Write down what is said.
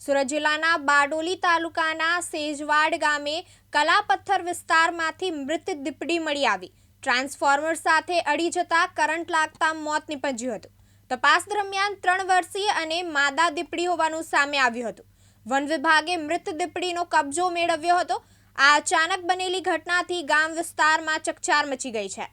સુરત જિલ્લાના બારડોલી તાલુકાના સેજવાડ ગામે કલાપથ્થર વિસ્તારમાંથી મૃત દીપડી મળી આવી. ટ્રાન્સફોર્મર સાથે અડી જતા કરંટ લાગતા મોત નીપજ્યું હતું. તપાસ દરમિયાન ત્રણ વર્ષીય અને માદા દીપડી હોવાનું સામે આવ્યું હતું. વન વિભાગે મૃત દીપડીનો કબજો મેળવ્યો હતો. આ અચાનક બનેલી ઘટનાથી ગામ વિસ્તારમાં ચકચાર મચી ગઈ છે.